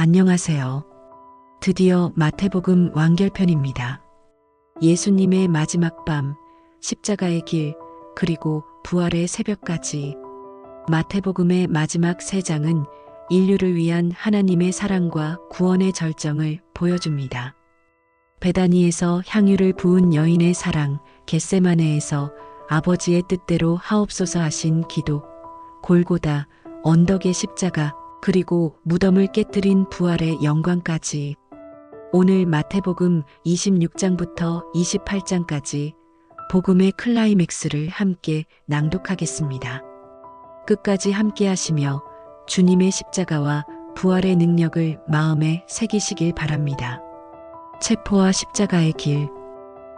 안녕하세요. 드디어 마태복음 완결편입니다. 예수님의 마지막 밤, 십자가의 길, 그리고 부활의 새벽까지. 마태복음의 마지막 세 장은 인류를 위한 하나님의 사랑과 구원의 절정을 보여줍니다. 베다니에서 향유를 부은 여인의 사랑, 겟세마네에서 아버지의 뜻대로 하옵소서 하신 기도, 골고다, 언덕의 십자가, 그리고 무덤을 깨뜨린 부활의 영광까지. 오늘 마태복음 26장부터 28장까지 복음의 클라이맥스를 함께 낭독하겠습니다. 끝까지 함께 하시며 주님의 십자가와 부활의 능력을 마음에 새기시길 바랍니다. 체포와 십자가의 길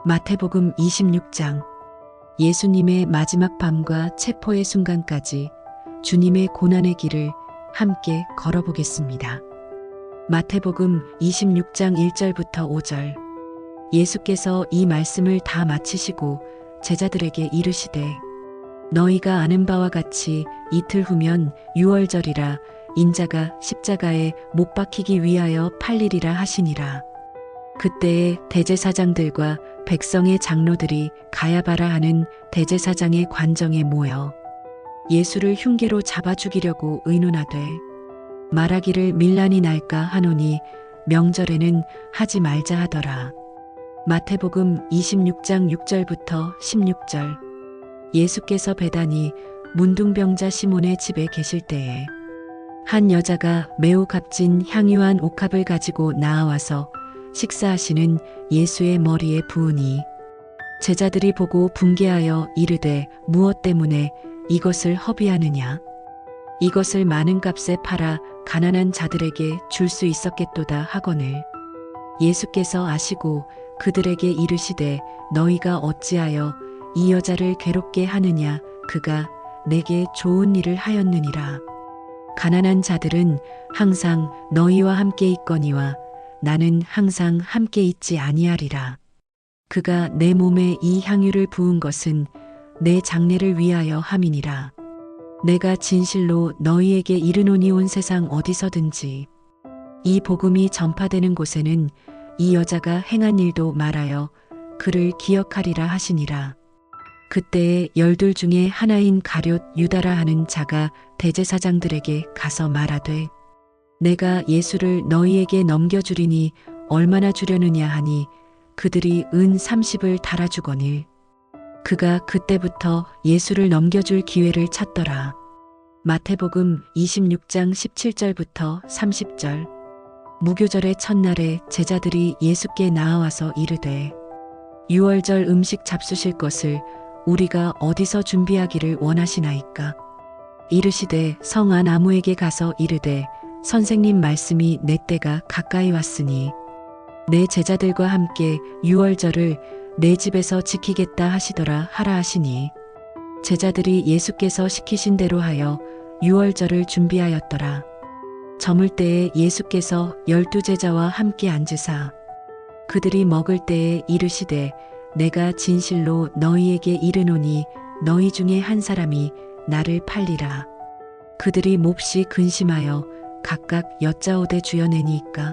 마태복음 26장 예수님의 마지막 밤과 체포의 순간까지 주님의 고난의 길을 함께 걸어보겠습니다. 마태복음 26장 1절부터 5절 예수께서 이 말씀을 다 마치시고 제자들에게 이르시되 너희가 아는 바와 같이 이틀 후면 유월절이라 인자가 십자가에 못 박히기 위하여 팔리리라 하시니라. 그때에 대제사장들과 백성의 장로들이 가야바라 하는 대제사장의 관정에 모여 예수를 흉계로 잡아 죽이려고 의논하되 말하기를 밀란이 날까 하노니 명절에는 하지 말자 하더라. 마태복음 26장 6절부터 16절 예수께서 배단이 문둥병자 시몬의 집에 계실 때에 한 여자가 매우 값진 향유한 옥합을 가지고 나와서 식사하시는 예수의 머리에 부으니 제자들이 보고 분개하여 이르되 무엇 때문에 이것을 허비하느냐? 이것을 많은 값에 팔아 가난한 자들에게 줄 수 있었겠도다 하거늘. 예수께서 아시고 그들에게 이르시되 너희가 어찌하여 이 여자를 괴롭게 하느냐? 그가 내게 좋은 일을 하였느니라. 가난한 자들은 항상 너희와 함께 있거니와 나는 항상 함께 있지 아니하리라. 그가 내 몸에 이 향유를 부은 것은 내 장례를 위하여 함이니라 내가 진실로 너희에게 이르노니 온 세상 어디서든지 이 복음이 전파되는 곳에는 이 여자가 행한 일도 말하여 그를 기억하리라 하시니라. 그때에 열둘 중에 하나인 가룟 유다라 하는 자가 대제사장들에게 가서 말하되 내가 예수를 너희에게 넘겨주리니 얼마나 주려느냐 하니 그들이 은 30을 달아주거늘 그가 그때부터 예수를 넘겨줄 기회를 찾더라. 마태복음 26장 17절부터 30절 무교절의 첫날에 제자들이 예수께 나와서 이르되 유월절 음식 잡수실 것을 우리가 어디서 준비하기를 원하시나이까 이르시되 성안 아무에게 가서 이르되 선생님 말씀이 내 때가 가까이 왔으니 내 제자들과 함께 유월절을 내 집에서 지키겠다 하시더라 하라 하시니 제자들이 예수께서 시키신 대로 하여 유월절을 준비하였더라. 저물 때에 예수께서 열두 제자와 함께 앉으사 그들이 먹을 때에 이르시되 내가 진실로 너희에게 이르노니 너희 중에 한 사람이 나를 팔리라. 그들이 몹시 근심하여 각각 여짜오되 주여내니까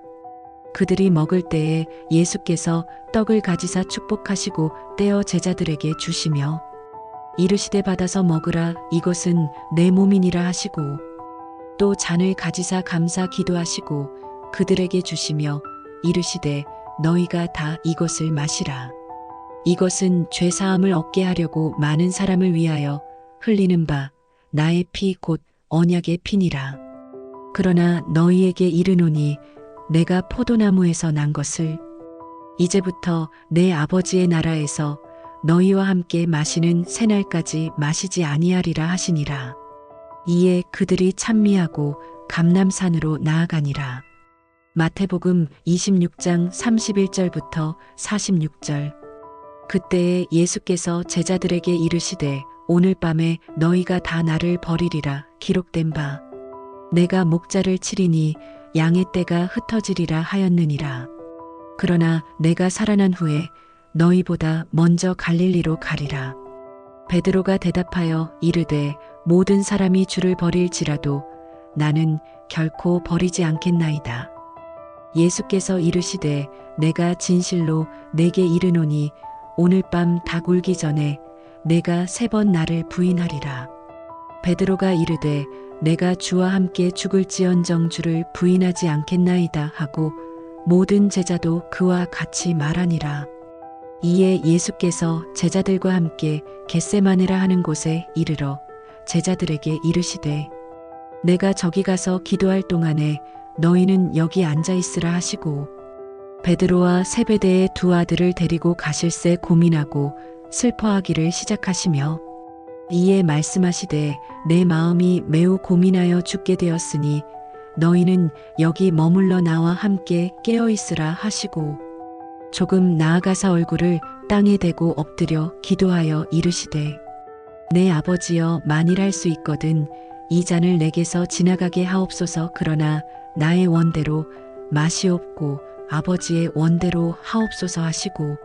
그들이 먹을 때에 예수께서 떡을 가지사 축복하시고 떼어 제자들에게 주시며 이르시되 받아서 먹으라 이것은 내 몸이니라 하시고 또 잔을 가지사 감사 기도하시고 그들에게 주시며 이르시되 너희가 다 이것을 마시라. 이것은 죄 사함을 얻게 하려고 많은 사람을 위하여 흘리는 바 나의 피 곧 언약의 피니라. 그러나 너희에게 이르노니 내가 포도나무에서 난 것을 이제부터 내 아버지의 나라에서 너희와 함께 마시는 새날까지 마시지 아니하리라 하시니라. 이에 그들이 찬미하고 감남산으로 나아가니라. 마태복음 26장 31절부터 46절. 그때에 예수께서 제자들에게 이르시되 오늘 밤에 너희가 다 나를 버리리라 기록된 바 내가 목자를 치리니 양의 떼가 흩어지리라 하였느니라. 그러나 내가 살아난 후에 너희보다 먼저 갈릴리로 가리라. 베드로가 대답하여 이르되 모든 사람이 주를 버릴지라도 나는 결코 버리지 않겠나이다. 예수께서 이르시되 내가 진실로 내게 이르노니 오늘 밤 닭 울기 전에 내가 세 번 나를 부인하리라. 베드로가 이르되 내가 주와 함께 죽을지언정 주를 부인하지 않겠나이다 하고 모든 제자도 그와 같이 말하니라. 이에 예수께서 제자들과 함께 겟세마네라 하는 곳에 이르러 제자들에게 이르시되 내가 저기 가서 기도할 동안에 너희는 여기 앉아 있으라 하시고 베드로와 세베대의 두 아들을 데리고 가실새 고민하고 슬퍼하기를 시작하시며 이에 말씀하시되 내 마음이 매우 고민하여 죽게 되었으니 너희는 여기 머물러 나와 함께 깨어 있으라 하시고 조금 나아가사 얼굴을 땅에 대고 엎드려 기도하여 이르시되 내 아버지여 만일 할 수 있거든 이 잔을 내게서 지나가게 하옵소서. 그러나 나의 원대로 마시옵고 아버지의 원대로 하옵소서 하시고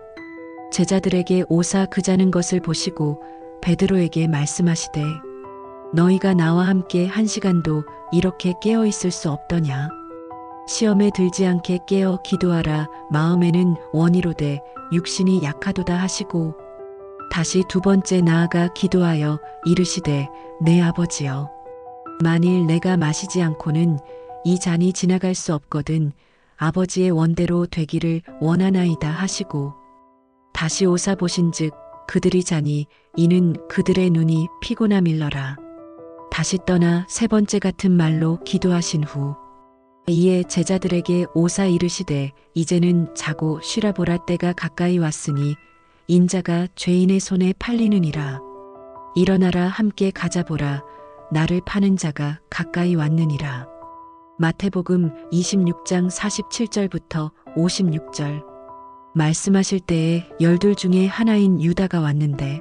제자들에게 오사 그 자는 것을 보시고 베드로에게 말씀하시되 너희가 나와 함께 한 시간도 이렇게 깨어 있을 수 없더냐? 시험에 들지 않게 깨어 기도하라. 마음에는 원이로되 육신이 약하도다 하시고 다시 두 번째 나아가 기도하여 이르시되 내 아버지여 만일 내가 마시지 않고는 이 잔이 지나갈 수 없거든 아버지의 원대로 되기를 원하나이다 하시고 다시 오사 보신즉 그들이 자니 이는 그들의 눈이 피곤함일러라. 다시 떠나 세 번째 같은 말로 기도하신 후 이에 제자들에게 오사 이르시되 이제는 자고 쉬라 보라 때가 가까이 왔으니 인자가 죄인의 손에 팔리느니라. 일어나라 함께 가자 보라. 나를 파는 자가 가까이 왔느니라. 마태복음 26장 47절부터 56절 말씀하실 때에 열둘 중에 하나인 유다가 왔는데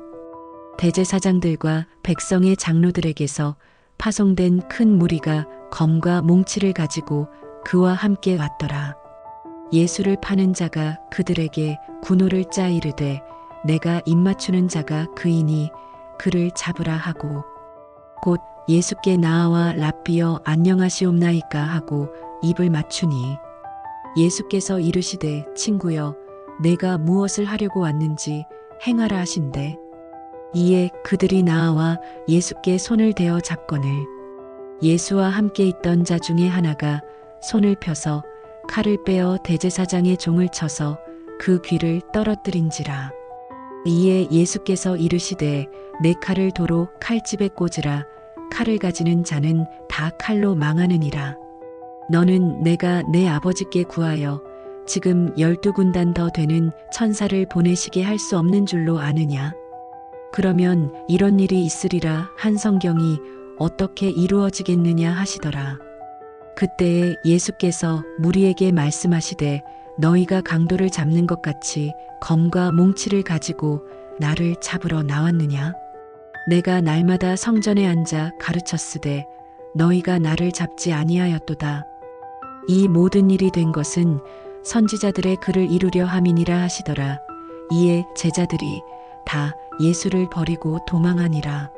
대제사장들과 백성의 장로들에게서 파송된 큰 무리가 검과 몽치를 가지고 그와 함께 왔더라. 예수를 파는 자가 그들에게 군호를 짜 이르되 내가 입맞추는 자가 그이니 그를 잡으라 하고 곧 예수께 나아와 랍비여 안녕하시옵나이까 하고 입을 맞추니 예수께서 이르시되 친구여 내가 무엇을 하려고 왔는지 행하라 하신대. 이에 그들이 나아와 예수께 손을 대어 잡거늘 예수와 함께 있던 자 중에 하나가 손을 펴서 칼을 빼어 대제사장의 종을 쳐서 그 귀를 떨어뜨린지라. 이에 예수께서 이르시되 내 칼을 도로 칼집에 꽂으라. 칼을 가지는 자는 다 칼로 망하느니라. 너는 내가 내 아버지께 구하여 지금 열두 군단 더 되는 천사를 보내시게 할 수 없는 줄로 아느냐 그러면 이런 일이 있으리라 한 성경이 어떻게 이루어지겠느냐 하시더라. 그때에 예수께서 무리에게 말씀하시되 너희가 강도를 잡는 것 같이 검과 몽치를 가지고 나를 잡으러 나왔느냐? 내가 날마다 성전에 앉아 가르쳤으되 너희가 나를 잡지 아니하였도다. 이 모든 일이 된 것은 선지자들의 글을 이루려 함이니라 하시더라. 이에 제자들이 다 예수를 버리고 도망하니라.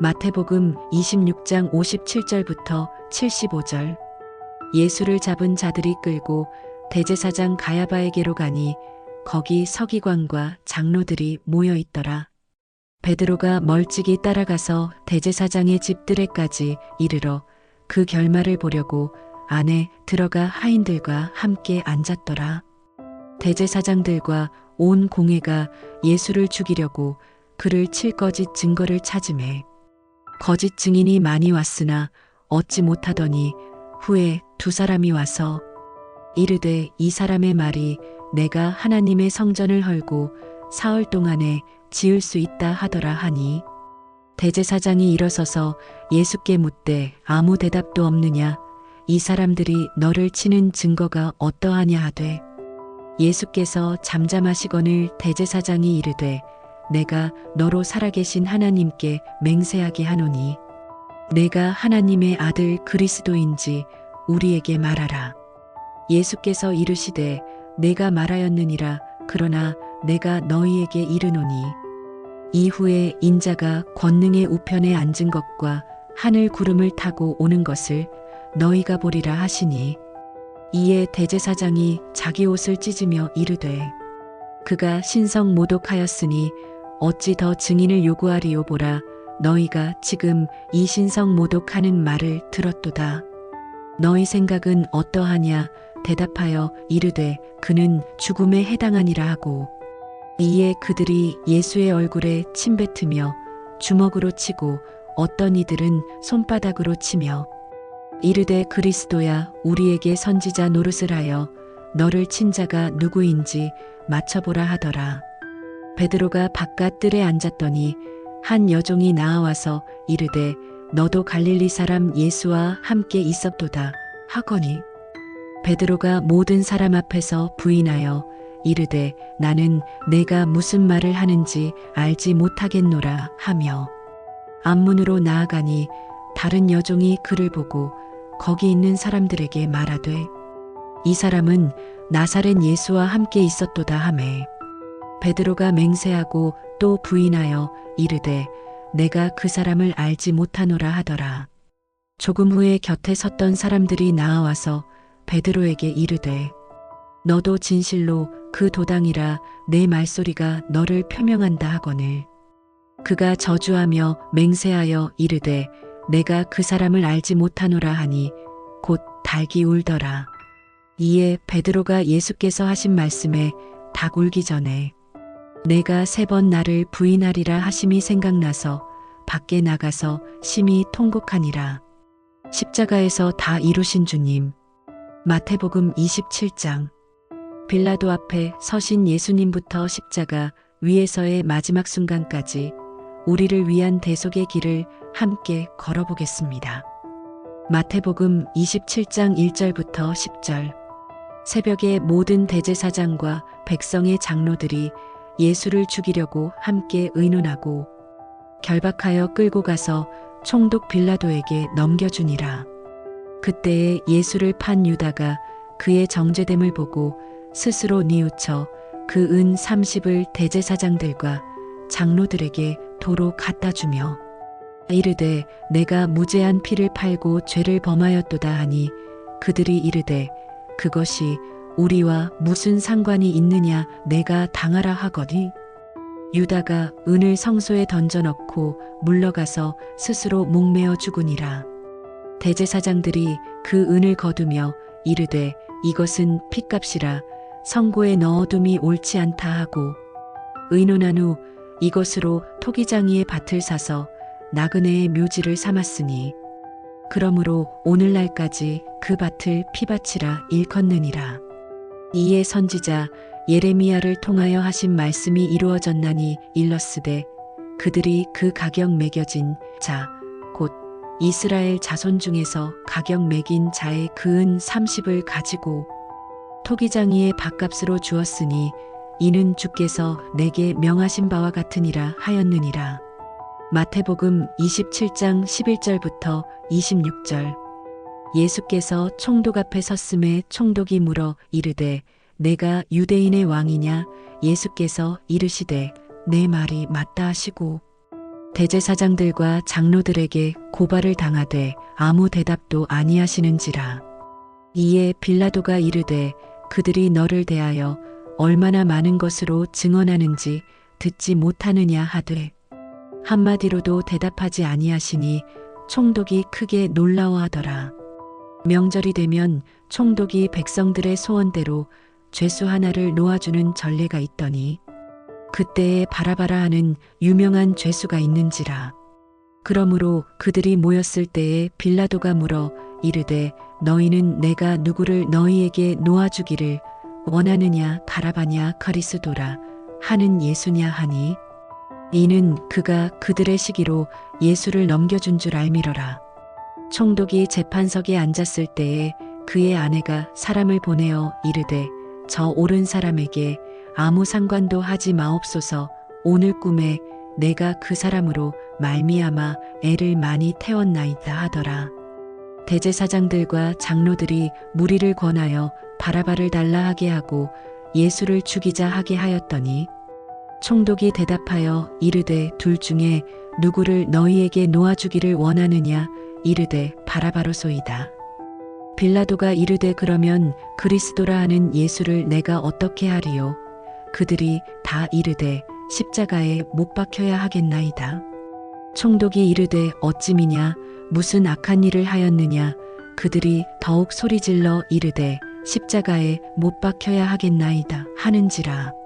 마태복음 26장 57절부터 75절. 예수를 잡은 자들이 끌고 대제사장 가야바에게로 가니 거기 서기관과 장로들이 모여 있더라. 베드로가 멀찍이 따라가서 대제사장의 집들에까지 이르러 그 결말을 보려고 안에 들어가 하인들과 함께 앉았더라. 대제사장들과 온 공회가 예수를 죽이려고 그를 칠 거짓 증거를 찾음에 거짓 증인이 많이 왔으나 얻지 못하더니 후에 두 사람이 와서 이르되 이 사람의 말이 내가 하나님의 성전을 헐고 사흘 동안에 지을 수 있다 하더라 하니 대제사장이 일어서서 예수께 묻되 아무 대답도 없느냐 이 사람들이 너를 치는 증거가 어떠하냐 하되 예수께서 잠잠하시거늘 대제사장이 이르되 내가 너로 살아계신 하나님께 맹세하게 하노니 내가 하나님의 아들 그리스도인지 우리에게 말하라. 예수께서 이르시되 내가 말하였느니라 그러나 내가 너희에게 이르노니 이후에 인자가 권능의 우편에 앉은 것과 하늘 구름을 타고 오는 것을 너희가 보리라 하시니 이에 대제사장이 자기 옷을 찢으며 이르되 그가 신성 모독하였으니 어찌 더 증인을 요구하리요 보라 너희가 지금 이 신성 모독하는 말을 들었도다. 너희 생각은 어떠하냐? 대답하여 이르되 그는 죽음에 해당하니라 하고 이에 그들이 예수의 얼굴에 침 뱉으며 주먹으로 치고 어떤 이들은 손바닥으로 치며 이르되 그리스도야 우리에게 선지자 노릇을 하여 너를 친 자가 누구인지 맞춰보라 하더라. 베드로가 바깥 뜰에 앉았더니 한 여종이 나와서 이르되 너도 갈릴리 사람 예수와 함께 있었도다 하거니 베드로가 모든 사람 앞에서 부인하여 이르되 나는 내가 무슨 말을 하는지 알지 못하겠노라 하며 앞문으로 나아가니 다른 여종이 그를 보고 거기 있는 사람들에게 말하되 이 사람은 나사렛 예수와 함께 있었도다 하매 베드로가 맹세하고 또 부인하여 이르되 내가 그 사람을 알지 못하노라 하더라. 조금 후에 곁에 섰던 사람들이 나와서 베드로에게 이르되 너도 진실로 그 도당이라 내 말소리가 너를 표명한다 하거늘. 그가 저주하며 맹세하여 이르되 내가 그 사람을 알지 못하노라 하니 곧 닭이 울더라. 이에 베드로가 예수께서 하신 말씀에 닭 울기 전에 내가 세 번 나를 부인하리라 하심이 생각나서 밖에 나가서 심히 통곡하니라. 십자가에서 다 이루신 주님. 마태복음 27장. 빌라도 앞에 서신 예수님부터 십자가 위에서의 마지막 순간까지 우리를 위한 대속의 길을 함께 걸어보겠습니다. 마태복음 27장 1절부터 10절. 새벽에 모든 대제사장과 백성의 장로들이 예수를 죽이려고 함께 의논하고 결박하여 끌고 가서 총독 빌라도에게 넘겨주니라. 그때에 예수를 판 유다가 그의 정죄됨을 보고 스스로 뉘우쳐 그 은 30을 대제사장들과 장로들에게 도로 갖다 주며 이르되 내가 무죄한 피를 팔고 죄를 범하였도다 하니 그들이 이르되 그것이 우리와 무슨 상관이 있느냐 내가 당하라 하거니. 유다가 은을 성소에 던져넣고 물러가서 스스로 목매어 죽으니라. 대제사장들이 그 은을 거두며 이르되 이것은 핏값이라 성고에 넣어둠이 옳지 않다 하고. 의논한 후 이것으로 토기장이의 밭을 사서 나그네의 묘지를 삼았으니 그러므로 오늘날까지 그 밭을 피밭이라 일컫느니라. 이에 선지자 예레미야를 통하여 하신 말씀이 이루어졌나니 일렀으되 그들이 그 가격 매겨진 자 곧 이스라엘 자손 중에서 가격 매긴 자의 그은 30을 가지고 토기장이의 밭값으로 주었으니 이는 주께서 내게 명하신 바와 같으니라 하였느니라. 마태복음 27장 11절부터 26절. 예수께서 총독 앞에 섰음에 총독이 물어 이르되 내가 유대인의 왕이냐? 예수께서 이르시되 내 말이 맞다 하시고. 대제사장들과 장로들에게 고발을 당하되 아무 대답도 아니하시는지라. 이에 빌라도가 이르되 그들이 너를 대하여 얼마나 많은 것으로 증언하는지 듣지 못하느냐 하되 한마디로도 대답하지 아니하시니 총독이 크게 놀라워하더라. 명절이 되면 총독이 백성들의 소원대로 죄수 하나를 놓아주는 전례가 있더니 그때에 바라바라 하는 유명한 죄수가 있는지라. 그러므로 그들이 모였을 때에 빌라도가 물어 이르되 너희는 내가 누구를 너희에게 놓아주기를 원하느냐 바라바냐 카리스도라 하는 예수냐 하니 이는 그가 그들의 시기로 예수를 넘겨준 줄 알미러라. 총독이 재판석에 앉았을 때에 그의 아내가 사람을 보내어 이르되 저 옳은 사람에게 아무 상관도 하지 마옵소서 오늘 꿈에 내가 그 사람으로 말미암아 애를 많이 태웠나이다 하더라. 대제사장들과 장로들이 무리를 권하여 바라바를 달라 하게 하고 예수를 죽이자 하게 하였더니 총독이 대답하여 이르되 둘 중에 누구를 너희에게 놓아주기를 원하느냐 이르되 바라바로소이다. 빌라도가 이르되 그러면 그리스도라 하는 예수를 내가 어떻게 하리요? 그들이 다 이르되 십자가에 못 박혀야 하겠나이다. 총독이 이르되 어찌미냐 무슨 악한 일을 하였느냐 그들이 더욱 소리질러 이르되 십자가에 못 박혀야 하겠나이다 하는지라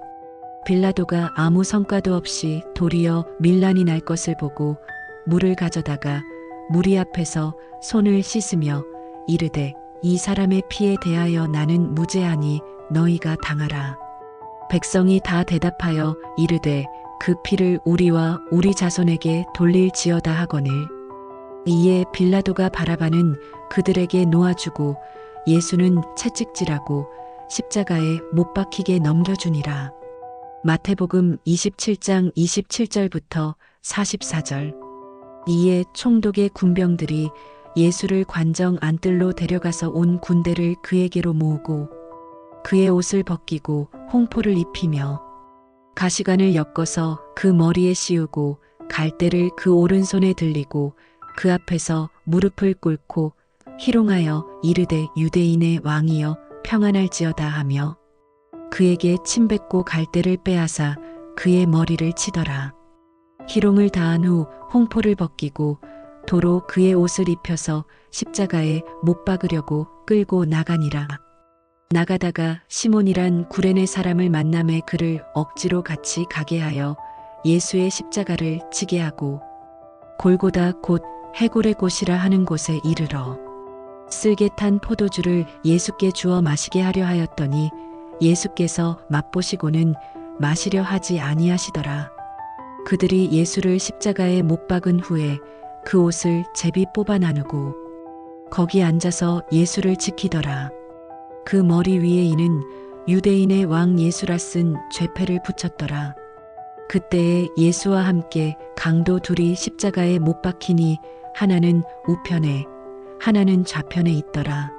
빌라도가 아무 성과도 없이 도리어 밀란이 날 것을 보고 물을 가져다가 무리 앞에서 손을 씻으며 이르되 이 사람의 피에 대하여 나는 무죄하니 너희가 당하라 백성이 다 대답하여 이르되 그 피를 우리와 우리 자손에게 돌릴지어다 하거늘 이에 빌라도가 바라바는 그들에게 놓아주고 예수는 채찍질하고 십자가에 못 박히게 넘겨주니라. 마태복음 27장 27절부터 44절. 이에 총독의 군병들이 예수를 관정 안뜰로 데려가서 온 군대를 그에게로 모으고 그의 옷을 벗기고 홍포를 입히며 가시관을 엮어서 그 머리에 씌우고 갈대를 그 오른손에 들리고 그 앞에서 무릎을 꿇고 희롱하여 이르되 유대인의 왕이여 평안할지어다 하며 그에게 침뱉고 갈대를 빼앗아 그의 머리를 치더라. 희롱을 다한 후 홍포를 벗기고 도로 그의 옷을 입혀서 십자가에 못 박으려고 끌고 나가니라. 나가다가 시몬이란 구레네 사람을 만남에 그를 억지로 같이 가게 하여 예수의 십자가를 지게 하고 골고다 곧 해골의 곳이라 하는 곳에 이르러 쓸개 탄 포도주를 예수께 주어 마시게 하려 하였더니 예수께서 맛보시고는 마시려 하지 아니하시더라. 그들이 예수를 십자가에 못 박은 후에 그 옷을 제비 뽑아 나누고 거기 앉아서 예수를 지키더라. 그 머리 위에 이는 유대인의 왕 예수라 쓴 죄패를 붙였더라. 그때에 예수와 함께 강도 둘이 십자가에 못 박히니 하나는 우편에 하나는 좌편에 있더라.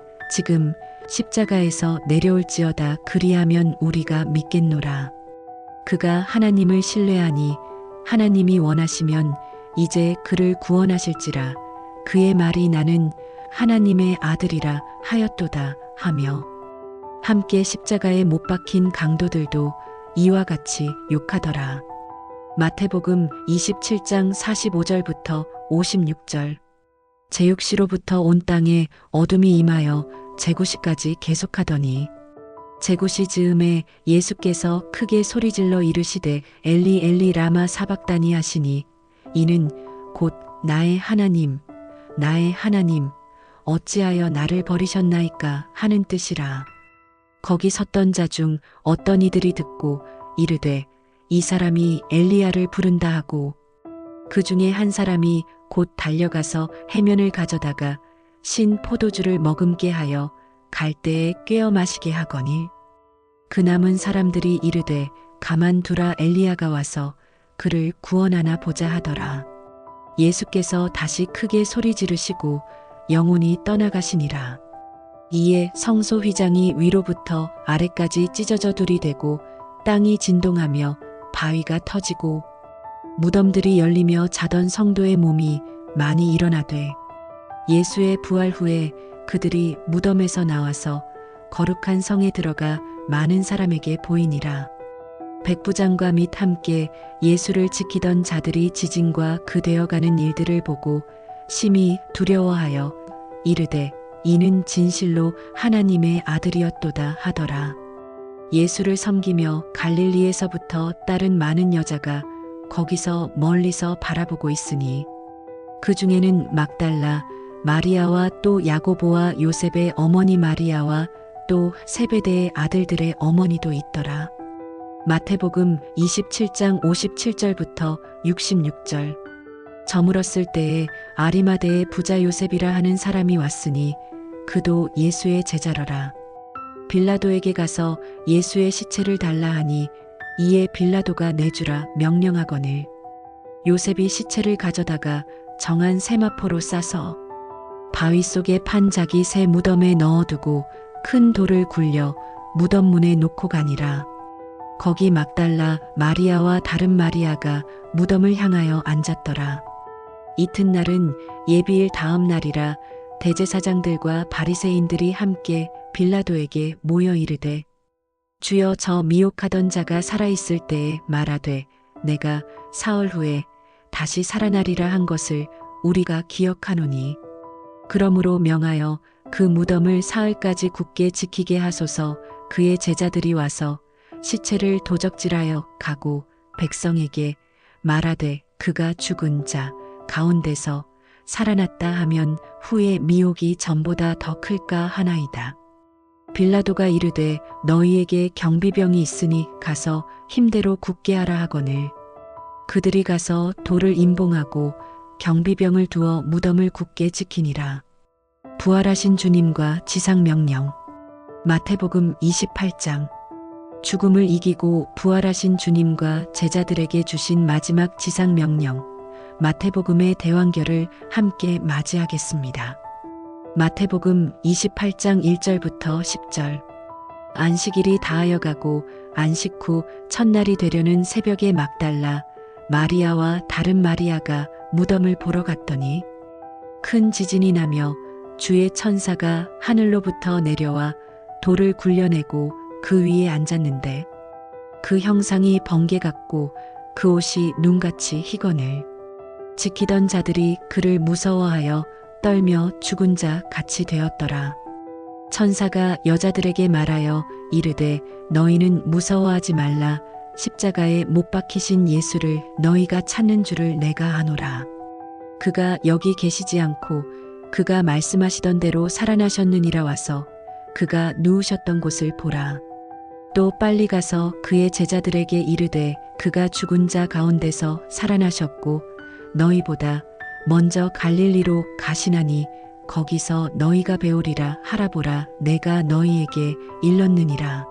지금 십자가에서 내려올지어다 그리하면 우리가 믿겠노라 그가 하나님을 신뢰하니 하나님이 원하시면 이제 그를 구원하실지라 그의 말이 나는 하나님의 아들이라 하였도다 하며 함께 십자가에 못 박힌 강도들도 이와 같이 욕하더라. 마태복음 27장 45절부터 56절. 제육시로부터 온 땅에 어둠이 임하여 제구시까지 계속하더니 제구시 즈음에 예수께서 크게 소리질러 이르시되 엘리 엘리 라마 사박다니 하시니 이는 곧 나의 하나님 나의 하나님 어찌하여 나를 버리셨나이까 하는 뜻이라. 거기 섰던 자 중 어떤 이들이 듣고 이르되 이 사람이 엘리야를 부른다 하고 그 중에 한 사람이 곧 달려가서 해면을 가져다가 신 포도주를 머금게 하여 갈대에 꿰어 마시게 하거니 그 남은 사람들이 이르되 가만두라 엘리야가 와서 그를 구원하나 보자 하더라. 예수께서 다시 크게 소리 지르시고 영혼이 떠나가시니라. 이에 성소 휘장이 위로부터 아래까지 찢어져 둘이 되고 땅이 진동하며 바위가 터지고 무덤들이 열리며 자던 성도의 몸이 많이 일어나되 예수의 부활 후에 그들이 무덤에서 나와서 거룩한 성에 들어가 많은 사람에게 보이니라. 백부장과 및 함께 예수를 지키던 자들이 지진과 그 되어가는 일들을 보고 심히 두려워하여 이르되 이는 진실로 하나님의 아들이었도다 하더라. 예수를 섬기며 갈릴리에서부터 다른 많은 여자가 거기서 멀리서 바라보고 있으니 그 중에는 막달라 마리아와 또 야고보와 요셉의 어머니 마리아와 또 세베대의 아들들의 어머니도 있더라. 마태복음 27장 57절부터 66절. 저물었을 때에 아리마대의 부자 요셉이라 하는 사람이 왔으니 그도 예수의 제자러라. 빌라도에게 가서 예수의 시체를 달라 하니 이에 빌라도가 내주라 명령하거늘 요셉이 시체를 가져다가 정한 세마포로 싸서 바위 속에 판 자기 새 무덤에 넣어두고 큰 돌을 굴려 무덤 문에 놓고 가니라. 거기 막달라 마리아와 다른 마리아가 무덤을 향하여 앉았더라. 이튿날은 예비일 다음 날이라 대제사장들과 바리새인들이 함께 빌라도에게 모여 이르되 주여 저 미혹하던 자가 살아있을 때에 말하되 내가 사흘 후에 다시 살아나리라 한 것을 우리가 기억하노니 그러므로 명하여 그 무덤을 사흘까지 굳게 지키게 하소서 그의 제자들이 와서 시체를 도적질하여 가고 백성에게 말하되 그가 죽은 자 가운데서 살아났다 하면 후에 미혹이 전보다 더 클까 하나이다. 빌라도가 이르되 너희에게 경비병이 있으니 가서 힘대로 굳게 하라 하거늘 그들이 가서 돌을 임봉하고 경비병을 두어 무덤을 굳게 지키니라. 부활하신 주님과 지상 명령. 마태복음 28장. 죽음을 이기고 부활하신 주님과 제자들에게 주신 마지막 지상 명령. 마태복음의 대왕결을 함께 맞이하겠습니다. 마태복음 28장 1절부터 10절. 안식일이 다하여 가고 안식 후 첫날이 되려는 새벽에 막달라 마리아와 다른 마리아가 무덤을 보러 갔더니 큰 지진이 나며 주의 천사가 하늘로부터 내려와 돌을 굴려내고 그 위에 앉았는데 그 형상이 번개 같고 그 옷이 눈같이 희거늘 지키던 자들이 그를 무서워하여 떨며 죽은 자 같이 되었더라. 천사가 여자들에게 말하여 이르되 너희는 무서워하지 말라 십자가에 못 박히신 예수를 너희가 찾는 줄을 내가 아노라. 그가 여기 계시지 않고 그가 말씀하시던 대로 살아나셨느니라 와서 그가 누우셨던 곳을 보라. 또 빨리 가서 그의 제자들에게 이르되 그가 죽은 자 가운데서 살아나셨고 너희보다 먼저 갈릴리로 가시나니 거기서 너희가 배우리라 하라보라 내가 너희에게 일렀느니라.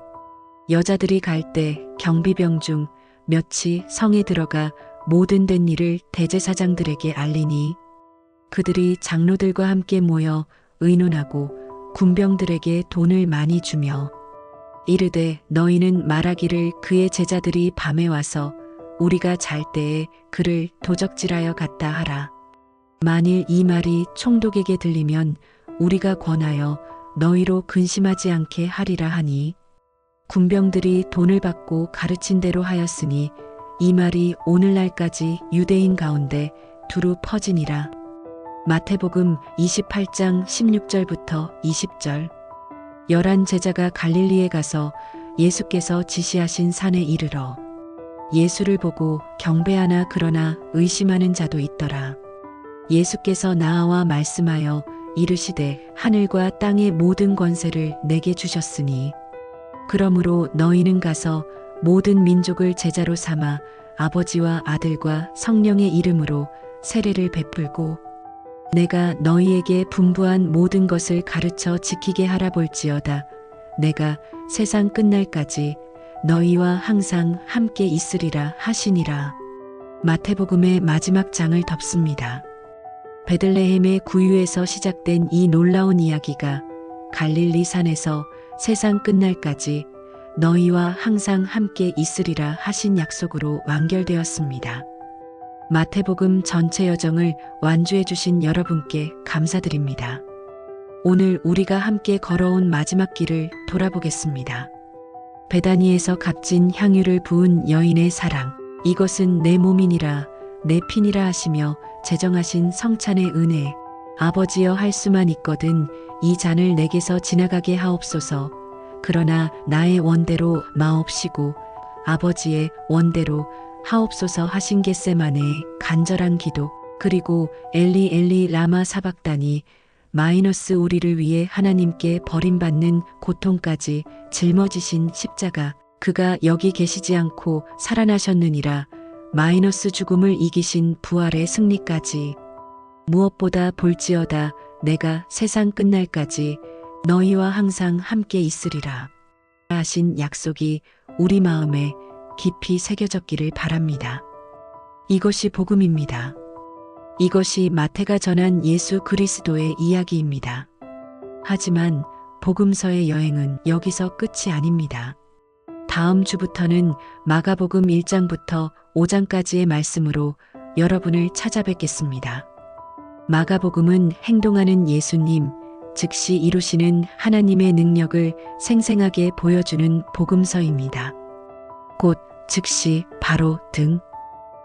여자들이 갈 때 경비병 중 몇이 성에 들어가 모든 된 일을 대제사장들에게 알리니 그들이 장로들과 함께 모여 의논하고 군병들에게 돈을 많이 주며 이르되 너희는 말하기를 그의 제자들이 밤에 와서 우리가 잘 때에 그를 도적질하여 갔다 하라. 만일 이 말이 총독에게 들리면 우리가 권하여 너희로 근심하지 않게 하리라 하니 군병들이 돈을 받고 가르친 대로 하였으니 이 말이 오늘날까지 유대인 가운데 두루 퍼지니라. 마태복음 28장 16절부터 20절. 열한 제자가 갈릴리에 가서 예수께서 지시하신 산에 이르러 예수를 보고 경배하나 그러나 의심하는 자도 있더라. 예수께서 나와 말씀하여 이르시되 하늘과 땅의 모든 권세를 내게 주셨으니 그러므로 너희는 가서 모든 민족을 제자로 삼아 아버지와 아들과 성령의 이름으로 세례를 베풀고 내가 너희에게 분부한 모든 것을 가르쳐 지키게 하라 볼지어다. 내가 세상 끝날까지 너희와 항상 함께 있으리라 하시니라. 마태복음의 마지막 장을 덮습니다. 베들레헴의 구유에서 시작된 이 놀라운 이야기가 갈릴리 산에서 세상 끝날까지 너희와 항상 함께 있으리라 하신 약속으로 완결되었습니다. 마태복음 전체 여정을 완주해 주신 여러분께 감사드립니다. 오늘 우리가 함께 걸어온 마지막 길을 돌아보겠습니다. 베다니에서 값진 향유를 부은 여인의 사랑. 이것은 내 몸이니라, 내 피니라 하시며 제정하신 성찬의 은혜. 아버지여 할 수만 있거든 이 잔을 내게서 지나가게 하옵소서. 그러나 나의 원대로 마옵시고 아버지의 원대로 하옵소서 하신 겟세만의 간절한 기도 그리고 엘리 엘리 라마 사박다니 마이너스 우리를 위해 하나님께 버림받는 고통까지 짊어지신 십자가 그가 여기 계시지 않고 살아나셨느니라 마이너스 죽음을 이기신 부활의 승리까지 무엇보다 볼지어다 내가 세상 끝날까지 너희와 항상 함께 있으리라 하신 약속이 우리 마음에 깊이 새겨졌기를 바랍니다. 이것이 복음입니다. 이것이 마태가 전한 예수 그리스도의 이야기입니다. 하지만 복음서의 여행은 여기서 끝이 아닙니다. 다음 주부터는 마가복음 1장부터 5장까지의 말씀으로 여러분을 찾아뵙겠습니다. 마가복음은 행동하는 예수님, 즉시 이루시는 하나님의 능력을 생생하게 보여주는 복음서입니다. 곧, 즉시, 바로 등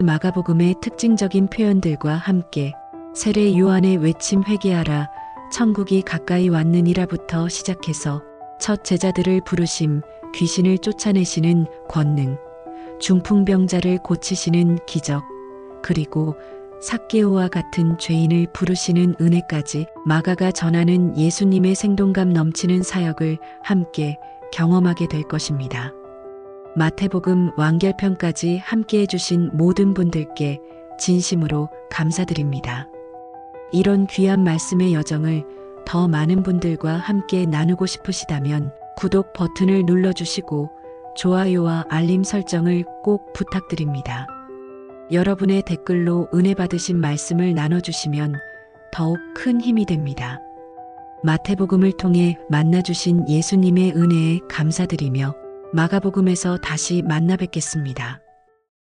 마가복음의 특징적인 표현들과 함께 세례 요한의 외침 회개하라 천국이 가까이 왔느니라부터 시작해서 첫 제자들을 부르심 귀신을 쫓아내시는 권능 중풍병자를 고치시는 기적 그리고 삭개오와 같은 죄인을 부르시는 은혜까지 마가가 전하는 예수님의 생동감 넘치는 사역을 함께 경험하게 될 것입니다. 마태복음 완결편까지 함께 해주신 모든 분들께 진심으로 감사드립니다. 이런 귀한 말씀의 여정을 더 많은 분들과 함께 나누고 싶으시다면 구독 버튼을 눌러주시고 좋아요와 알림 설정을 꼭 부탁드립니다. 여러분의 댓글로 은혜 받으신 말씀을 나눠주시면 더욱 큰 힘이 됩니다. 마태복음을 통해 만나주신 예수님의 은혜에 감사드리며 마가복음에서 다시 만나 뵙겠습니다.